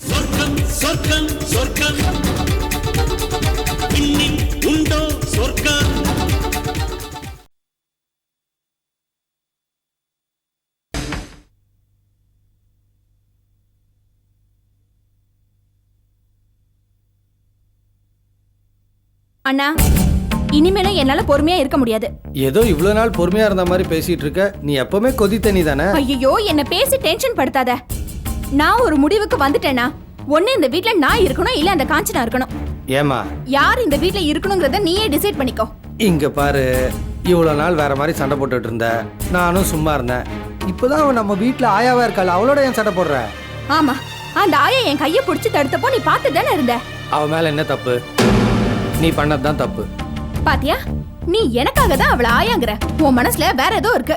சொர்க்கம் சொர்க்கம் உண்டோ சொர்க்கம்? அண்ணா. இனிமேலும் என்னால பொறுமையா இருக்க முடியாது. ஏதோ இவ்வளோ நாள் பொறுமையா இருந்த மாதிரி பேசிட்டு இருக்க. நீ எப்பவுமே கொதி தண்ணி தானே? ஐயோ என்ன பேசி டென்ஷன் படுத்தாத. நான் ஒரு முடிவுக்கு வந்துட்டேனா? ஒண்ணு இந்த வீட்ல நான் இருக்கணும் இல்ல அந்த காஞ்சனா இருக்கணும்? ஏமா யார் இந்த வீட்ல இருக்கணுங்கிறத நீயே டிசைட் பண்ணிக்கோ. இங்க பாரு இவ்வளோ நாள் வேற மாதிரி சண்டை போட்டுட்டு இருந்த. நானும் சும்மா இருந்தேன். இப்போதான் அவன் நம்ம வீட்டில் ஆயாவா இருக்காள்? அவளோட ஏன் சண்டை போடுற? ஆமா அந்த ஆயா என் கைய புடிச்சு தடுத்தப்போ நீ பார்த்து தானே இருந்த? அவ மேல என்ன தப்பு? நீ பண்ணது தான் தப்பு. பாத்தியா? நீ எனக்காக தான் அவள ஆயாங்கிற. உன் மனசுல வேற ஏதோ இருக்கு.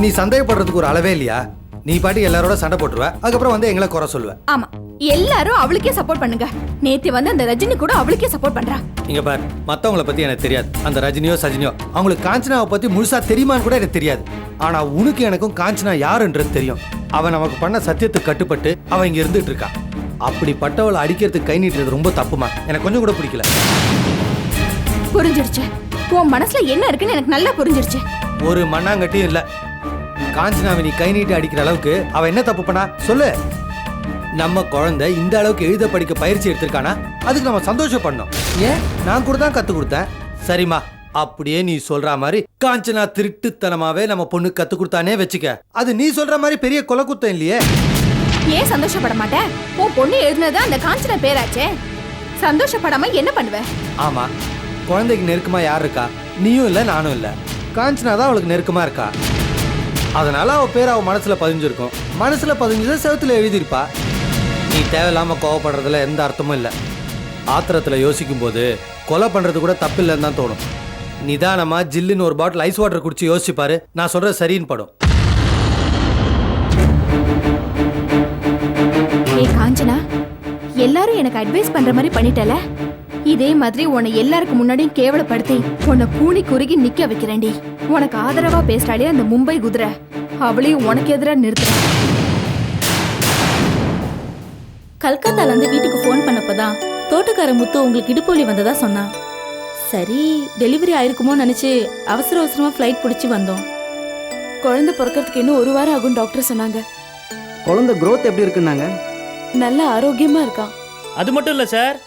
நீ சந்தேகப்படுறதுக்கு ஒரு அளவே இல்லையா? நீ பாட்டி எல்லாரோட சண்டை போட்டுருவ அதுக்கப்புறம் வந்து எங்களை குறை சொல்லுவ. ஆமா. எல்லாரும் அவளுக்கே சப்போர்ட் பண்ணுங்க. நேத்து வந்து அந்த ரஜினி கூட அவளுக்கே சப்போர்ட் பண்றா. இங்க பாரு மத்தவங்கள பத்தி எனக்கு தெரியாது. அந்த ரஜினியோ சஜினியோ அவங்களுக்கு காஞ்சனாவை பத்தி முழுசா தெரியுமான்னு கூட எனக்கு தெரியாது. ஆனா உனக்கு எனக்கும் காஞ்சனா யாருன்றது தெரியும். அவன் நமக்கு பண்ண சத்தியத்துக்கு கட்டுப்பட்டு அவன் இங்க இருந்துட்டு இருக்கா. அப்படிப்பட்டவளை அடிக்கிறதுக்கு கை நீட்டுறது ரொம்ப தப்புமா? எனக்கு கொஞ்சம் கூட பிடிக்கல. புரிஞ்சிருச்சு. உன் மனசுல என்ன இருக்குன்னு எனக்கு நல்லா புரிஞ்சிருச்சு. ஒரு மண்ணாங்கட்டியும் இல்ல. காஞ்சனாவை நீ கை நீட்டி அடிக்கிற அளவுக்கு அவ என்ன தப்பு பண்ணா? சொல்லு. நம்ம குழந்தை இந்த அளவுக்கு எழுத படிக்க பயிற்சி எடுத்திருக்கானா? அதுக்கு நம்ம சந்தோஷப்படணும். ஏன்? நான் கூட தான் கத்து கொடுத்தேன். சரிம்மா. அப்படியே நீ சொல்ற மாதிரி காஞ்சனா திருட்டுத்தனமாவே நம்ம பொண்ணு கத்து கொடுத்தானே வச்சுக்க. அது நீ சொல்ற மாதிரி பெரிய கொலை குத்தம் இல்லையே. ஏன் சந்தோஷப்பட மாட்டேன் உன் பொண்ணு எழுதுனது அந்த காஞ்சனா பேராச்சே. சந்தோஷப்படாம என்ன பண்ணுவ? ஆமா. குழந்தைக்கு நெருக்கமாக யார் இருக்கா? நீயும் இல்லை நானும் இல்லை. காஞ்சனா தான் அவளுக்கு நெருக்கமாக இருக்கா? அதனால் அவள் பேர் அவள் மனசில் பதிஞ்சிருக்கும். மனசில் பதிஞ்சதை செவத்தில் எழுதியிருப்பா. நீ தேவையில்லாமல் கோவப்படுறதுல எந்த அர்த்தமும் இல்லை. ஆத்திரத்தில் யோசிக்கும் போது கொலை பண்ணுறது கூட தப்பில்லைன்னு தான் தோணும். நிதானமாக ஜில்லுன்னு ஒரு பாட்டில் ஐஸ் வாட்டர் குடிச்சு யோசிச்சு நான் சொல்கிறது சரின்னு படும். ஏய் காஞ்சனா எல்லாரும் எனக்கு அட்வைஸ் பண்ற மாதிரி பண்ணிட்டல? இதே மாதிரி உன்னை எல்லாருக்கு முன்னாடியும் கேவலப்படுத்தி உன்னை கூனி குறுகி நிக்க வைக்கிறேன்டி. உனக்கு ஆதரவா பேசுறாளே அந்த மும்பை குதிரை. அவளையும் உனக்கு எதிரா நிறுத்துறேன். கல்கத்தால இருந்து வீட்டுக்கு ஃபோன் பண்ணப்பதான் தோட்டக்கார முத்து உங்களுக்கு இடுப்பொலி வந்ததா சொன்னான். சரி டெலிவரி ஆயிருக்குமோ நினைச்சு அவசர அவசரமா ஃப்ளைட் பிடிச்சு வந்தோம். குழந்தை பிறக்கிறதுக்கு இன்னும் ஒரு வாரம் ஆகும் டாக்டர் சொன்னாங்க. குழந்தை growth எப்படி இருக்குன்னாங்க? நல்ல ஆரோக்கியமா இருக்கான். அது மட்டும் இல்லை சார்.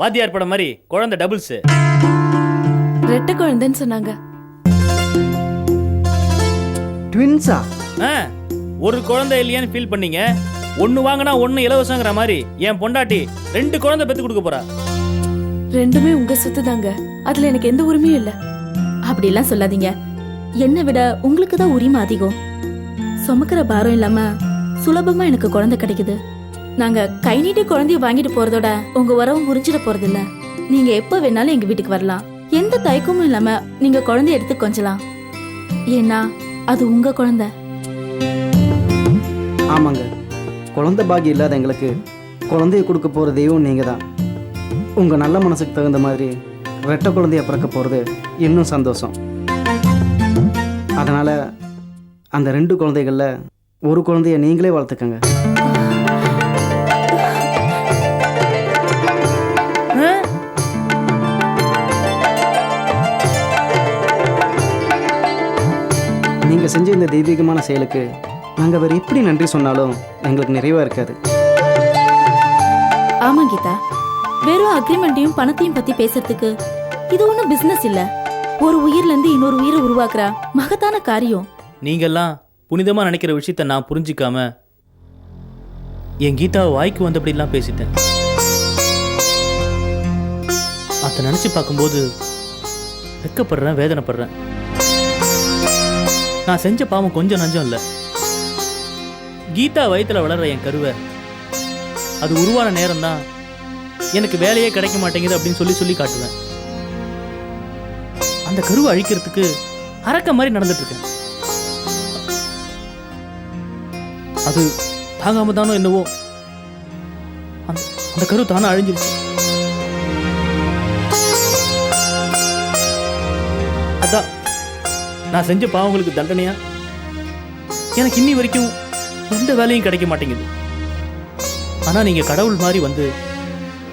வாத்தியார் படம் மாதிரி குழந்தை டபுள்ஸு ரெட்டை குழந்தைன்னு சொன்னாங்க. ட்வின்ஸா ஆ ஒரு குழந்தை இல்லையான்னு ஃபீல் பண்ணீங்க. ஒன்று வாங்கினா ஒன்று இலவசங்கிற மாதிரி என் பொண்டாட்டி ரெண்டு குழந்தை பெற்று கொடுக்க போறா. ரெண்டுமே உங்க சொத்து தாங்க அதுல எனக்கு எந்த உரிமையும் இல்ல. அப்படிலாம் சொல்லாதீங்க. என்னை விட உங்களுக்கு தான் உரிமை அதிகம். சுமக்கிற பாரம் இல்லாம சுலபமா எனக்கு குழந்தை கிடைக்குது. நாங்க கை நீட்டி குழந்தைய வாங்கிட்டு போறதோட உங்க உறவு முறிஞ்சிட போறது இல்ல நீங்க எப்ப வேணாலும் எங்க வீட்டுக்கு வரலாம். எந்த தயக்கமும் இல்லாம நீங்க குழந்தைய எடுத்து கொஞ்சலாம். ஏன்னா அது உங்க குழந்தை. ஆமாங்க. குழந்தை பாக்கியம் இல்லாத எங்களுக்கு குழந்தைய கொடுக்க போகிற தெய்வம் நீங்கள் தான். உங்கள் நல்ல மனசுக்கு தகுந்த மாதிரி ரெட்டை குழந்தைய பிறக்க போகிறது இன்னும் சந்தோஷம். அதனால் அந்த ரெண்டு குழந்தைகளில் ஒரு குழந்தைய நீங்களே வளர்த்துக்கங்க. நீங்கள் செஞ்ச இந்த தெய்வீகமான செயலுக்கு நாங்கள் வேறு எப்படி நன்றி சொன்னாலும் எங்களுக்கு நிறைவாக இருக்காது. ஆமா கீதா. வெறும் அக்ரிமெண்ட்டையும் பணத்தையும் பத்தி பேசுறதுக்கு இது ஒண்ணும் பிசினஸ் இல்ல. ஒரு உயிர்ல இருந்து இன்னொரு உயிரை உருவாக்குற மகத்தான காரியம். நீங்கெல்லாம் புனிதமாக நினைக்கிற விஷயத்த நான் புரிஞ்சிக்காம என் கீதாவை வாய்க்கு வந்தபடிலாம் பேசிட்டேன். அதை நினச்சி பார்க்கும்போது வெக்கப்படுறேன் வேதனைப்படுறேன். நான் செஞ்ச பாவம் கொஞ்சம் நஞ்சம் இல்லை. கீதா வயத்தில் வளர்ற என் கருவை அது உருவான நேரம்தான். எனக்கு வேலையே கிடைக்க மாட்டேங்குது அப்படின்னு சொல்லி சொல்லி காட்டுவேன். அந்த கருவை அழிக்கிறதுக்கு அரக்க மாதிரி நடந்துட்டுருக்கேன். அது தாங்காம தானோ என்னவோ. அந்த அந்த கரு தானே அழிஞ்சிருச்சு. அதான் நான் செஞ்ச பாவங்களுக்கு தண்டனையா? எனக்கு இன்னி வரைக்கும் எந்த வேலையும் கிடைக்க மாட்டேங்குது. ஆனால் நீங்கள் கடவுள் மாதிரி வந்து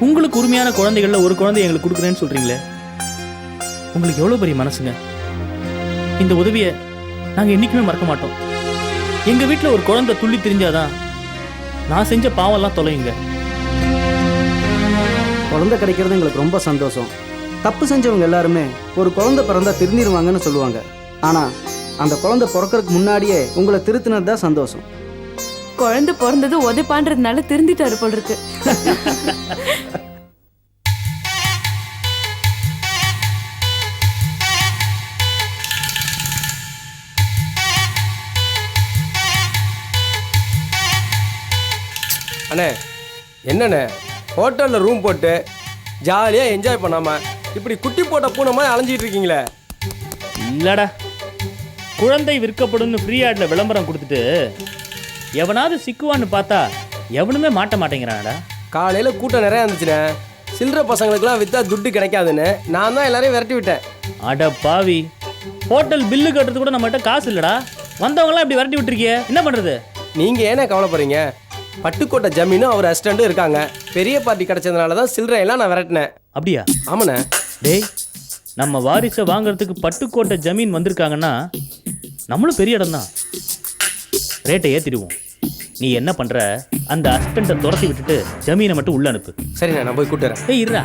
உங்களுக்கு உரிமையான குழந்தைகளில் ஒரு குழந்தை எங்களுக்கு கொடுக்குறேன்னு சொல்கிறீங்களே உங்களுக்கு எவ்வளோ பெரிய மனசுங்க? இந்த உதவியை நாங்கள் என்றைக்குமே மறக்க மாட்டோம். எங்கள் வீட்டில் ஒரு குழந்தை துள்ளி திரிஞ்சாதான் நான் செஞ்ச பாவம்லாம் தொலையுங்க. குழந்தை கிடைக்கிறது எங்களுக்கு ரொம்ப சந்தோஷம். தப்பு செஞ்சவங்க எல்லாருமே ஒரு குழந்தை பிறந்தா திருந்திருவாங்கன்னு சொல்லுவாங்க. ஆனால் அந்த குழந்தை பிறக்கறதுக்கு முன்னாடியே உங்களை திருத்தினது தான் சந்தோஷம். குழந்தை பிறந்தது உதைப்பான்றதுனால திருந்திட்டாரு போல் இருக்கு அண்ணே என்னண்ணே? ஹோட்டலில் ரூம் போட்டு ஜாலியாக என்ஜாய் பண்ணாமல் இப்படி குட்டி போட்ட பூனை மாதிரி அலைஞ்சிட்டு இருக்கீங்களே? இல்லடா குழந்தை விற்கப்படும்னு ஃப்ரீ ஆட்ல விளம்பரம் கொடுத்துட்டு எவனாவது சிக்குவான்னு பார்த்தா எவனுமே மாட்ட மாட்டேங்கிறானடா. காலையில் கூட்டம் நிறையா இருந்துச்சுண்ணே. சில்லற பசங்களுக்குலாம் விற்றா துட்டு கிடைக்காதுன்னு நான் தான் எல்லாரையும் விரட்டி விட்டேன். அட பாவி. ஹோட்டல் பில்லு கட்டுறது கூட நம்மகிட்ட காசு இல்லடா. வந்தவங்களாம் இப்படி விரட்டி விட்டுருக்கியே. என்ன பண்றது? நீங்கள் ஏனே கவலைப்படுறீங்க? பட்டுக்கோட்டை ஜமீனும் அவர் அசிஸ்டண்ட்டும் இருக்காங்க. பெரிய பார்ட்டி கிடைச்சதுனால தான் சில்லறையெல்லாம் நான் விரட்டினேன். அப்படியா? ஆமாண்ணே. டேய் நம்ம வாரிசை வாங்குறதுக்கு பட்டுக்கோட்டை ஜமீன் வந்திருக்காங்கன்னா நம்மளும் பெரிய இடம் தான் ரேட்டை ஏத்திடுவோம். நீ என்ன பண்ற? அந்த அசிஸ்டண்ட்டை துரத்தி விட்டுட்டு ஜமீனை மட்டும் உள்ள அனுப்பு. சரிண்ணே நான் போய் கூட்டுறேன் ஏய் இருடா.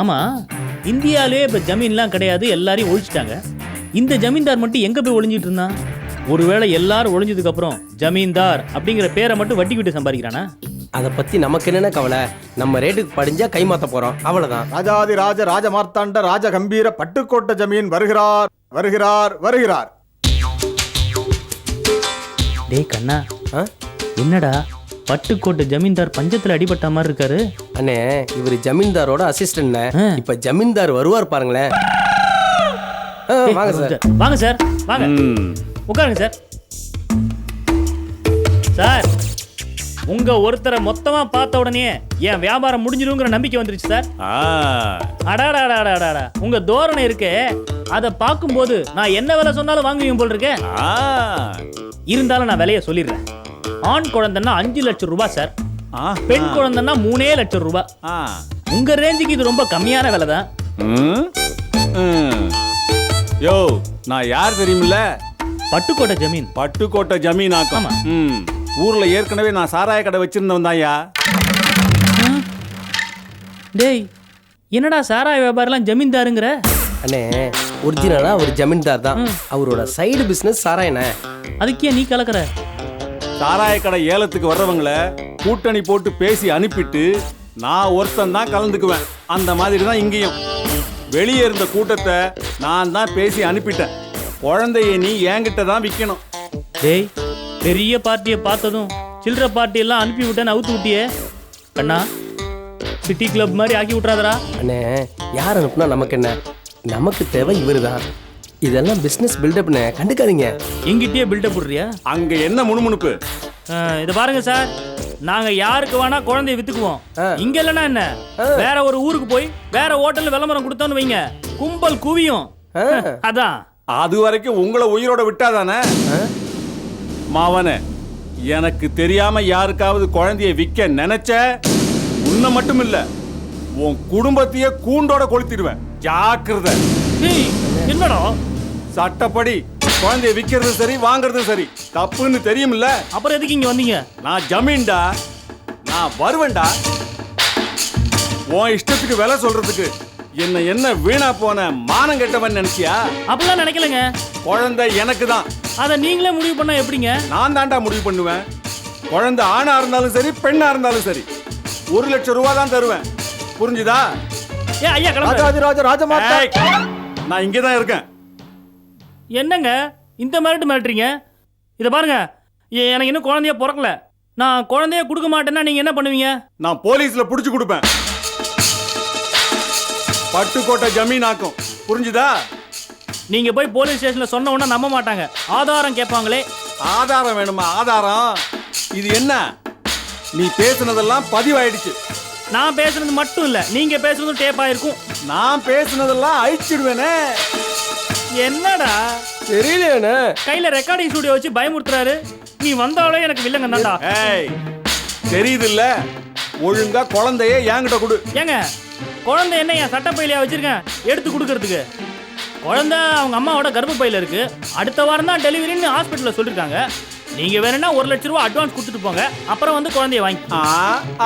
ஆமா இந்தியாவிலே இப்ப ஜமீன்லாம் கிடையாது எல்லாரையும் ஒழிச்சிட்டாங்க. இந்த ஜமீன்தார் மட்டும் எங்க போய் ஒளிஞ்சிட்டு இருந்தான்? ஒருவேளை எல்லாரும் ஒளிஞ்சதுக்கு அப்புறம் ஜமீன்தார் அப்படிங்கிற பேரை மட்டும் வட்டி விட்டு சம்பாதிக்கிறானா? அதை பற்றி நமக்கு என்னென்ன கவலை? நம்ம ரேட்டுக்கு படிஞ்சா கைமாற்ற போகிறோம் அவ்வளோதான் ராஜாதி ராஜ ராஜமார்த்தாண்ட ராஜ கம்பீர பட்டுக்கோட்டை ஜமீன் வருகிறார் வருகிறார் வருகிறார். டேய் கண்ணா. ஆ? என்னடா? பட்டுக்கோட்டை ஜமீன்தார் பஞ்சத்துல அடிபட்ட மாதிரி இருக்காரு. அண்ணே இவர் ஜமீன்தாரோட அசிஸ்டன்ட் ஆ. இப்ப ஜமீன்தார் வருவார் பாருங்களேன். ஆ, வாங்க சார். வாங்க சார். வாங்க உட்காருங்க சார். சார் உங்க ஒருத்தரை மொத்தமா பார்த்த உடனே என் வியாபாரம் முடிஞ்சிருங்கிற நம்பிக்கை வந்துருச்சு சார். அடாடாடாடாடா உங்க தோரணை இருக்கே. அதை பார்க்கும்போது நான் என்ன விலை சொன்னாலும் வாங்குவீங்க போல் இருக்கே. இருந்தாலும் நான் விலையை சொல்லிடுறேன். ஆண் குழந்தைன்னா அஞ்சு லட்சம் ரூபாய் சார் பெண் குழந்தைன்னா மூணே லட்சம் ரூபாய் உங்க ரேஞ்சுக்கு இது ரொம்ப கம்மியான விலை தான். யோ நான் யார் தெரியுமில்ல? பட்டுக்கோட்டை ஜமீன். பட்டுக்கோட்டை ஜமீன் ஆக்கம் ஆமா. ம். ஊர்ல ஏற்கனவே நான் சாராய கடை வச்சிருந்தவன் தான்யா டேய் என்னடா சாராய வியாபாரம்லாம் ஜமீன்தாருங்கிற? அண்ணே ஒரிஜினலா அவர் ஜமீன்தார் தான். அவரோட சைடு பிசினஸ் சாராயண்ணே அதுக்கே நீ கலக்கிற? சாராய கடை ஏலத்துக்கு வர்றவங்கள கூட்டணி போட்டு பேசி அனுப்பிட்டு நான் ஒருத்தன் தான் கலந்துக்குவேன். அந்த மாதிரி தான் இங்கேயும். வெளியே இருந்த கூட்டத்தை நான் தான் பேசி அனுப்பிட்டேன். குழந்தைய நீ என்கிட்ட தான் விற்கணும் டேய் பெரிய பார்ட்டியை பார்த்ததும் சில்லற பார்ட்டி எல்லாம் அனுப்பி விட்டேன்னு அவுத்து விட்டியே. கண்ணா சிட்டி கிளப் மாதிரி ஆக்கி விட்றாதடா அண்ணே யார் அனுப்புனா நமக்கு என்ன? நமக்கு தேவை இவரு தான் இதெல்லாம் பிசினஸ் பில்டப்னு கண்டுக்காதீங்க. எங்கிட்டயே பில்டப் விடுறியா அங்க என்ன முணுமுணுப்பு? அஹ், இதை பாருங்க சார். நாங்க யாருக்கு வேணா குழந்தைய வித்துக்குவோம். இங்க இல்லைன்னா என்ன? வேற ஒரு ஊருக்கு போய் வேற ஹோட்டல்ல விளம்பரம் கொடுத்தோன்னு வைங்க. கும்பல் குவியும். ஆ. அதான். அது வரைக்கும் உங்களை உயிரோட விட்டாதானே? மாவனே எனக்கு தெரியாம யாருக்காவது குழந்தைய விற்க நினைச்ச உன்னை மட்டும் இல்ல உன் குடும்பத்தையே கூண்டோட கொளுத்திடுவேன். ஜாக்கிரதை. என்னடா? சட்டப்படி குழந்தைய விற்கிறது சரி வாங்குறது சரி. தப்புன்னு தெரியுமில்ல? அப்புறம் எதுக்கு இங்க வந்தீங்க? நான் ஜமீன்டா? நான் வருவேன்டா? உன் இஷ்டத்துக்கு விலை சொல்றதுக்கு என்ன என்ன வீணா போன மானம் கெட்டவன் நினைச்சியா? அப்படிலாம் நினைக்கலங்க. குழந்தை எனக்கு தான் அதை நீங்களே முடிவு பண்ணா எப்படிங்க? நான் தான்டா முடிவு பண்ணுவேன். குழந்தை ஆணா இருந்தாலும் சரி பெண்ணா இருந்தாலும் சரி. ஒரு லட்சம் ரூபா தான் தருவேன். புரிஞ்சுதா? ஏ ஐயா ராஜாதி ராஜ ராஜமார்த்தா ஏய், நான் இங்கே தான் இருக்கேன். என்னங்க? இந்த மிரட்டு மிரட்டுறீங்க? இதை பாருங்க. எனக்கு இன்னும் குழந்தைய பிறக்கல. நான் குழந்தைய கொடுக்க மாட்டேன்னா நீங்க என்ன பண்ணுவீங்க? நான் போலீஸ்ல புடிச்சு கொடுப்பேன். பட்டுக்கோட்டை ஜமீன் ஆக்கும். புரிஞ்சுதா? நீங்க போய் போலீஸ் ஸ்டேஷன்ல சொன்ன உடனே நம்ப மாட்டாங்க. ஆதாரம் கேட்பாங்களே. ஆதாரம் வேணுமா? ஆதாரம்? இது என்ன? நீ பேசுனதெல்லாம் பதிவாயிடுச்சு. நான் பேசுனது மட்டும் இல்ல. நீங்க பேசுனதும் டேப் ஆயிருக்கும். நான் பேசுனதெல்லாம் அழிச்சிடுவேனே. என்னடா? தெரியலையாண்ணே கையில ரெக்கார்டிங் ஸ்டுடியோ வச்சு பயமுறுத்துறாரு. நீ வந்தாலே எனக்கு வில்லங்க தான்டா. ஏய் தெரியுதுல்ல? ஒழுங்கா குழந்தைய என்கிட்ட கொடு. ஏங்க குழந்தை என்ன என் சட்டப்பையிலையா வச்சிருக்கேன்? எடுத்து கொடுக்கறதுக்கு. குழந்தை அவங்க அம்மாவோட கர்ப்பப்பையில இருக்கு. அடுத்த வாரம் தான் டெலிவரின்னு ஹாஸ்பிட்டல்ல சொல்லிருக்காங்க. நீங்க வேணும்னா ஒரு லட்ச ரூபா அட்வான்ஸ் கொடுத்துட்டு போங்க. அப்புறம் வந்து குழந்தைய வாங்கி ஆ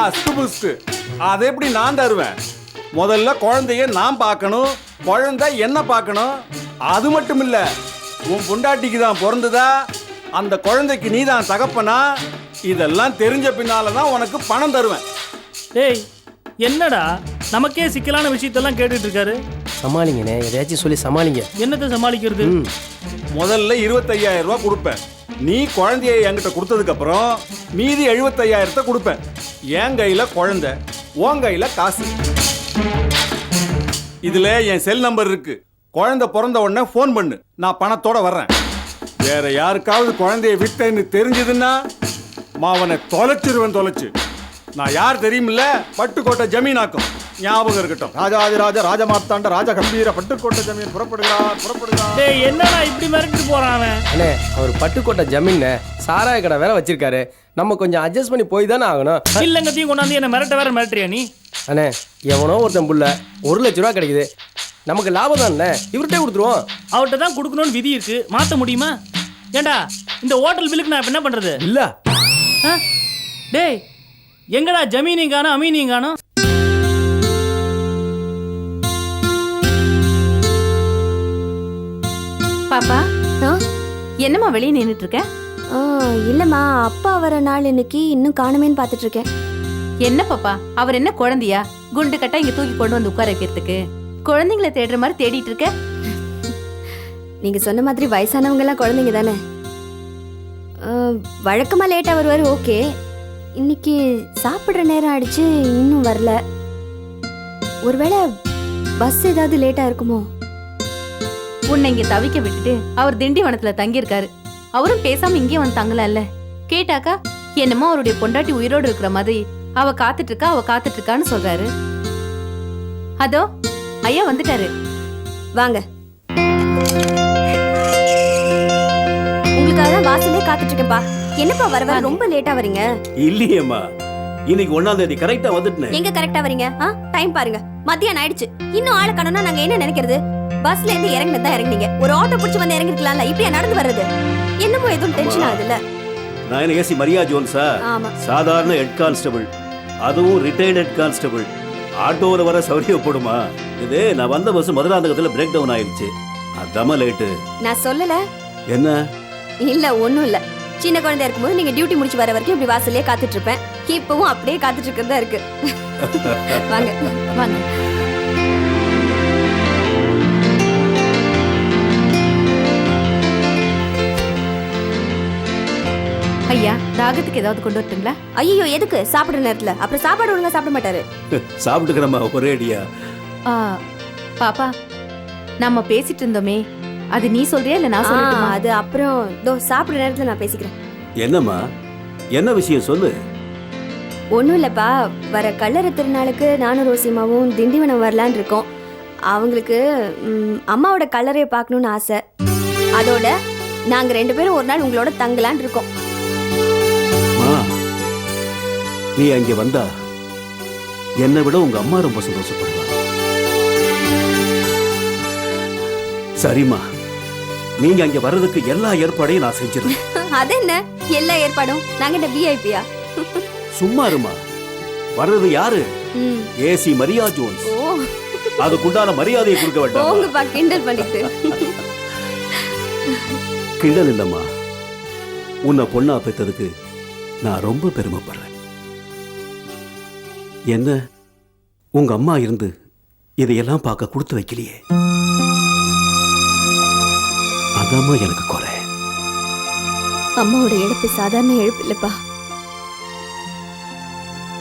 அஸ்து புஸ்து. அதை எப்படி நான் தருவேன்? முதல்ல குழந்தைய நான் பார்க்கணும். குழந்தை என்ன பார்க்கணும்? அது மட்டும் இல்ல உன் பொண்டாட்டிக்கு தான் பிறந்ததா? அந்த குழந்தைக்கு நீ தான் தகப்பனா? இதெல்லாம் தெரிஞ்ச பின்னால தான் உனக்கு பணம் தருவேன். டேய் என்னடா? நமக்கே சிக்கலான விஷயத்தெல்லாம் கேட்டுட்டு இருக்காரு. சமாளிங்கண்ணே எதையாச்சும் சொல்லி சமாளிங்க. என்னத்தை சமாளிக்கிறது? முதல்ல இருபத்தையாயிரம் ரூபா கொடுப்பேன். நீ குழந்தைய என்கிட்ட கொடுத்ததுக்கு அப்புறம் மீதி எழுபத்தையாயிரத்தை கொடுப்பேன். என் கையில குழந்தை உன் கையில காசு. இதுல என் செல் நம்பர் இருக்கு. குழந்தை பிறந்த உடனே ஃபோன் பண்ணு. நான் பணத்தோட வர்றேன். வேற யாருக்காவது குழந்தைய விட்டேன்னு தெரிஞ்சதுன்னா மாவனை தொலைச்சிருவேன் தொலைச்சு. நான் யார் தெரியுமில்ல? பட்டுக்கோட்டை ஜமீனாக்கும். ஞாபகம் இருக்கட்டும். ராஜாதிராஜ ராஜமார்த்தாண்ட ராஜ கம்பீர பட்டுக்கோட்டை ஜமீன் புறப்படுகிறார் புறப்படுகிறார். டேய் என்னடா இப்படி மிரட்டிட்டு போறான் அவன்? அண்ணே அவர் பட்டுக்கோட்டை ஜமீன் சாராய கடை வேற வச்சிருக்காரு. நம்ம கொஞ்சம் அட்ஜஸ்ட் பண்ணி போய் தானே ஆகணும். இல்லங்கத்தையும் கொண்டாந்து என்ன மிரட்ட வேற மிரட்டுறியா நீ? அண்ணே எவனோ ஒருத்தன் புள்ள ஒரு லட்ச ரூபா கிடைக்குது. நமக்கு லாபம் தானே இவர்கிட்டே கொடுத்துருவோம். அவர்கிட்ட தான் கொடுக்கணும்னு விதி இருக்கு. மாத்த முடியுமா? ஏண்டா இந்த ஹோட்டல் பில்லுக்கு நான் இப்ப என்ன பண்றது? இல்ல. ஆ? டேய் எங்கடா ஜமீனையும் காணும்? பாப்பா? என்னம்மா வெளியே நின்னுட்டு இருக்க இல்லம்மா. அப்பா வர நாள் இன்னைக்கு இன்னும் காணுமேன்னு பார்த்துட்டு இருக்கேன் என்ன பாப்பா? அவர் என்ன குழந்தையா? குண்டு கட்டா இங்க தூக்கி கொண்டு வந்து உட்கார வைக்கிறதுக்கு. குழந்தைங்களை தேடுற மாதிரி தேடிட்டு இருக்க நீங்க சொன்ன மாதிரி வயசானவங்க எல்லாம் குழந்தைங்க தானே? வழக்கமா லேட்டா வருவாரு ஓகே. இன்னைக்கு சாப்பிடுற நேரம் ஆயிடுச்சு இன்னும் வரல. ஒருவேளை பஸ் ஏதாவது லேட்டா இருக்குமோ? உன்னை இங்க தவிக்க விட்டுட்டு அவர் திண்டிவனத்துல தங்கியிருக்காரு. அவரும் பேசாம இங்கே வந்து தங்கலாம்ல. கேட்டாக்கா என்னமோ அவருடைய பொண்டாட்டி உயிரோடு இருக்கிற மாதிரி அவ காத்துட்டு இருக்கா அவ காத்துட்டு இருக்கான்னு சொல்றாரு. அதோ ஐயா வந்துட்டாரு. வாங்க. உங்களுக்காக தான் வாசலே காத்துட்டு இருக்கேன்ப்பா என்னப்பா வர வர ரொம்ப லேட்டா வரீங்க? இல்லையேம்மா. இன்னைக்கு ஒன்னாம் தேதி கரெக்டா வந்துட்டேன். எங்க கரெக்டா வரீங்க? டைம் பாருங்க. மத்தியானம் ஆயிடுச்சு. இன்னும் ஆளை காணோம்னா நாங்க என்ன நினைக்கிறது? பஸ்ல இருந்து இறங்கினது தான் இறங்குனீங்க. ஒரு ஆட்டோ பிடிச்சு வந்து இறங்கிருக்கலாம்ல இப்படியா நடந்து வர்றது? என்னமோ எதுவும் டென்ஷன் ஆகுதுல்ல. நான் ஏசி மரியா ஜோன்ஸா சாதாரண ஹெட் கான்ஸ்டபிள் அதுவும் ரிட்டையர்ட் ஹெட் கான்ஸ்டபிள் ஆட்டோவில் வர சௌரியப்படுமா இது நான் வந்த பஸ் மதுராந்தகத்தில் பிரேக் டவுன் ஆயிடுச்சு அதாம லேட்டு நான் சொல்லல. என்ன? இல்ல ஒண்ணும் இல்ல. சின்ன குழந்தை இருக்கும்போது நீங்க டியூட்டி முடிச்சு வர வரைக்கும் இப்படி வாசல்லே காத்துட்டு இருப்பேன். இப்பவும் அப்படியே காத்துட்டு இருக்கிறதா இருக்கு. வாங்க வாங்க. ஐயா தாகத்துக்கு ஏதாவது கொண்டு வரட்டுங்களா? ஐயோ எதுக்கு? சாப்பிடுற நேரத்துல. அப்புறம் சாப்பாடு ஒழுங்கா சாப்பிட மாட்டாரு. சாப்பிட்டுக்கிறம்மா ஒரே அடியா? ஆ, பாப்பா நம்ம பேசிட்டு இருந்தோமே. அது நீ சொல்றியா இல்ல நான் ஆ, சொல்லட்டுமா அது அப்புறம் தோ சாப்பிடுற நேரத்துல நான் பேசிக்கிறேன். என்னம்மா? என்ன விஷயம் சொல்லு. ஒன்றும் இல்லைப்பா. வர கல்லறை திருநாளுக்கு நானும் ரோசிமாவும் திண்டிவனம் வரலான்னு இருக்கோம். அவங்களுக்கு ம், அம்மாவோட கல்லறையை பார்க்கணும்னு ஆசை. அதோட நாங்கள் ரெண்டு பேரும் ஒரு நாள் உங்களோட தங்கலான்னு இருக்கோம். மா நீ அங்க வந்தா என்னை விட உங்க அம்மா ரொம்ப சந்தோஷப்படுவா. சரிம்மா நீங்க அங்க வர்றதுக்கு எல்லா ஏற்பாடையும் நான் செஞ்சிருக்கேன் அது என்ன எல்லா ஏற்பாடும்? நாங்கள் இந்த விஐபியா சும்மா இருமா. வர்றது யாரு? AC Maria Jones. ஓ. அதுக்குண்டான மரியாதையை கொடுக்க வேண்டாம்? போங்கப்பா கிண்டல் பண்ணிட்டு. கிண்டல் இல்லம்மா. உன்னை பொண்ணா பெத்ததுக்கு நான் ரொம்ப பெருமைப்படுறேன். என்ன? உங்க அம்மா இருந்து இதையெல்லாம் பார்க்க கொடுத்து வைக்கலையே? அதாம்மா எனக்கு குறை. அம்மாவோட இழப்பு சாதாரண இழப்பு இல்லப்பா.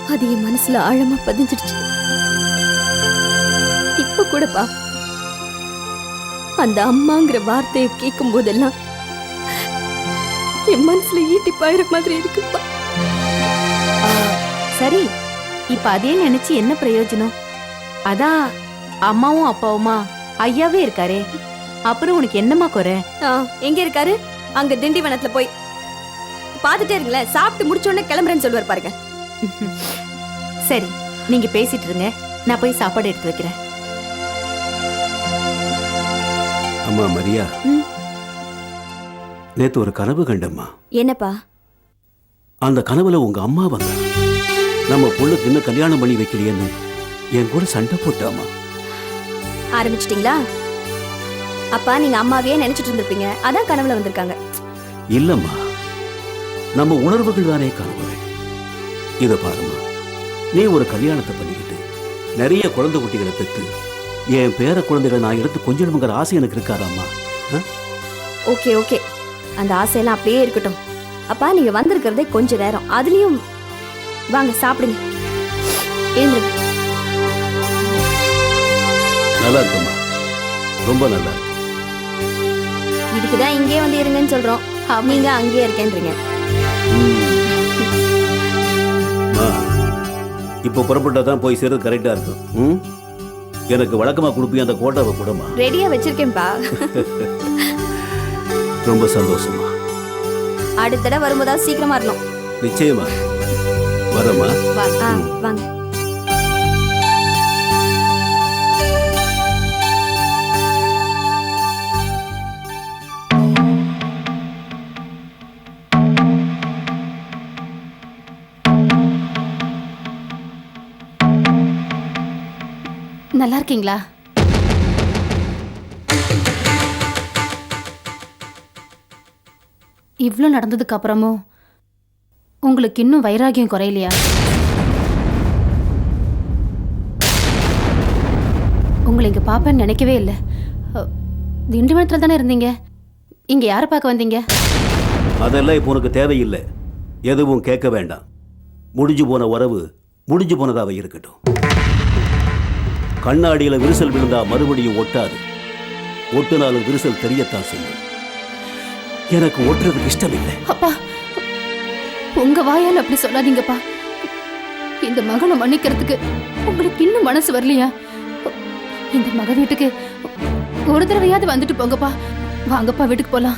அது என் மனசுல ஆழமா பதிஞ்சிடுச்சு. இப்ப கூடப்பா அந்த அம்மாங்கிற வார்த்தையை கேட்கும் போதெல்லாம் என் மனசுல ஈட்டி பாயிற மாதிரி இருக்குப்பா. சரி இப்ப அதே நினைச்சு என்ன பிரயோஜனம்? அதான் அம்மாவும் அப்பாவுமா ஐயாவே இருக்காரே. அப்புறம் உனக்கு என்னமா குறை? ஆ, எங்க இருக்காரு? அங்க திண்டிவனத்துல போய். பாத்துட்டே இருங்களேன் சாப்பிட்டு முடிச்ச உடனே கிளம்புறேன்னு சொல்லுவார் பாருங்க. சரி நீங்க பேசிட்டு இருங்க. நான் போய் சாப்பாடு எடுத்து வைக்கிறேன். அம்மா மரியா. ம். நேத்து ஒரு கனவு கண்டம்மா. என்னப்பா? அந்த கனவுல உங்க அம்மா வந்தா. நம்ம பொண்ணுக்கு இன்னும் கல்யாணம் பண்ணி வைக்கலையேன்னு. என் கூட சண்டை போட்டாமா? ஆரம்பிச்சிட்டீங்களா? அப்பா நீங்க அம்மாவையே நினைச்சிட்டு இருந்திருப்பீங்க. அதான் கனவுல வந்திருக்காங்க. இல்லம்மா. நம்ம உணர்வுகள் தானே கனவுகள். இத பாருமா நீ ஒரு கல்யாணத்தை பண்ணிக்கிட்டு நிறைய குழந்தை குட்டிகளை பெற்று என் பேர குழந்தைகளை நான் எடுத்து கொஞ்சணுங்கிற ஆசை எனக்கு இருக்காதாம்மா? Okay okay. அந்த ஆசையெல்லாம் அப்படியே இருக்கட்டும். அப்பா நீங்க வந்திருக்கிறதே கொஞ்ச நேரம். அதுலயும் வாங்க சாப்பிடுங்க. எழுந்துருங்க நல்லா இருக்குமா ரொம்ப நல்லா இருக்கு இதுக்குதான் இங்கே வந்து இருங்கன்னு சொல்றோம். நீங்க அங்கேயே இருக்கேன்றீங்க. இப்போ புறப்பட்டா தான் போய் சேர்றது கரெக்டா இருக்கும். ம்? எனக்கு வழக்கமா கொடுப்பிய அந்த கோட்டாவை கூடமா ரெடியா வச்சிருக்கேன்ப்பா ரொம்ப சந்தோஷமா அடுத்த தடவை வரும்போதாவது சீக்கிரமா வரணும். நிச்சயமா. வரமா? வாங்க. நல்லா இருக்கீங்களா இவ்ளோ நடந்ததுக்கு அப்புறமும் உங்களுக்கு இன்னும் வைராகியம் குறையலையா? உங்களை இங்க பாப்பேன்னு நினைக்கவே இல்லை. திண்டிவனத்துல தானே இருந்தீங்க? இங்க யாரை பார்க்க வந்தீங்க? அதெல்லாம் இப்போ உனக்கு தேவையில்லை. எதுவும் கேட்க வேண்டாம். முடிஞ்சு போன உறவு முடிஞ்சு போனதாவே இருக்கட்டும். கண்ணாடியில விரிசல் விழுந்தா மறுபடியும் ஒட்டாது. ஒட்டுனாலும் விரிசல் தெரியத்தான் செய்யும். எனக்கு ஒட்டுறதுக்கு இஷ்டம் இல்லை அப்பா உங்க வாயால் அப்படி சொல்லாதீங்கப்பா. இந்த மகனை மன்னிக்கிறதுக்கு உங்களுக்கு இன்னும் மனசு வரலையா? இந்த மக வீட்டுக்கு ஒரு தடவையாவது வந்துட்டு போங்கப்பா. வாங்கப்பா வீட்டுக்கு போலாம்.